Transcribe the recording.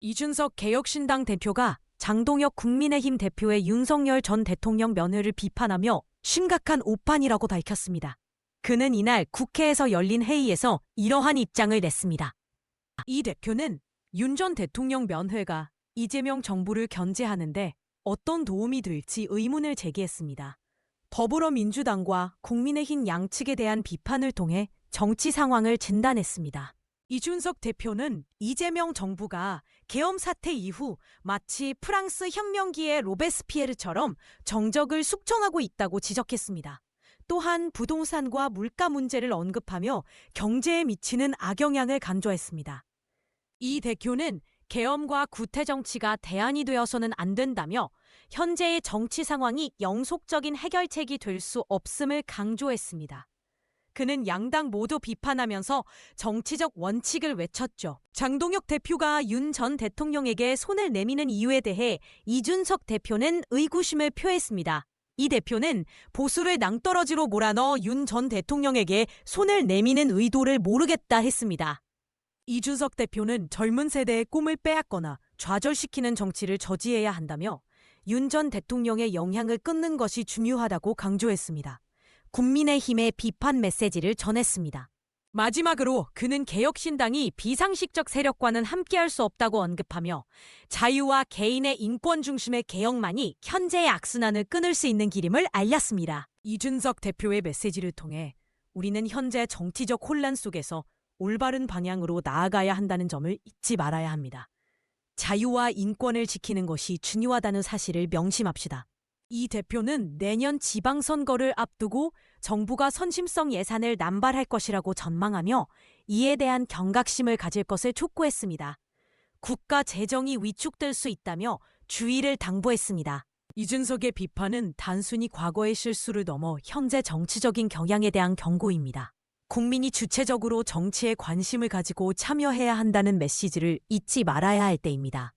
이준석 개혁신당 대표가 장동혁 국민의힘 대표의 윤석열 전 대통령 면회를 비판하며 심각한 오판이라고 밝혔습니다. 그는 이날 국회에서 열린 회의에서 이러한 입장을 냈습니다. 이 대표는 윤 전 대통령 면회가 이재명 정부를 견제하는데 어떤 도움이 될지 의문을 제기했습니다. 더불어민주당과 국민의힘 양측에 대한 비판을 통해 정치 상황을 진단했습니다. 이준석 대표는 이재명 정부가 계엄 사태 이후 마치 프랑스 혁명기의 로베스피에르처럼 정적을 숙청하고 있다고 지적했습니다. 또한 부동산과 물가 문제를 언급하며 경제에 미치는 악영향을 간조했습니다. 이 대표는 계엄과 구태 정치가 대안이 되어서는 안 된다며 현재의 정치 상황이 영속적인 해결책이 될 수 없음을 강조했습니다. 그는 양당 모두 비판하면서 정치적 원칙을 외쳤죠. 장동혁 대표가 윤 전 대통령에게 손을 내미는 이유에 대해 이준석 대표는 의구심을 표했습니다. 이 대표는 보수를 낭떠러지로 몰아넣어 윤 전 대통령에게 손을 내미는 의도를 모르겠다 했습니다. 이준석 대표는 젊은 세대의 꿈을 빼앗거나 좌절시키는 정치를 저지해야 한다며 윤 전 대통령의 영향을 끊는 것이 중요하다고 강조했습니다. 국민의힘의 비판 메시지를 전했습니다. 마지막으로 그는 개혁신당이 비상식적 세력과는 함께할 수 없다고 언급하며 자유와 개인의 인권 중심의 개혁만이 현재의 악순환을 끊을 수 있는 길임을 알렸습니다. 이준석 대표의 메시지를 통해 우리는 현재 정치적 혼란 속에서 올바른 방향으로 나아가야 한다는 점을 잊지 말아야 합니다. 자유와 인권을 지키는 것이 중요하다는 사실을 명심합시다. 이 대표는 내년 지방선거를 앞두고 정부가 선심성 예산을 남발할 것이라고 전망하며 이에 대한 경각심을 가질 것을 촉구했습니다. 국가 재정이 위축될 수 있다며 주의를 당부했습니다. 이준석의 비판은 단순히 과거의 실수를 넘어 현재 정치적인 경향에 대한 경고입니다. 국민이 주체적으로 정치에 관심을 가지고 참여해야 한다는 메시지를 잊지 말아야 할 때입니다.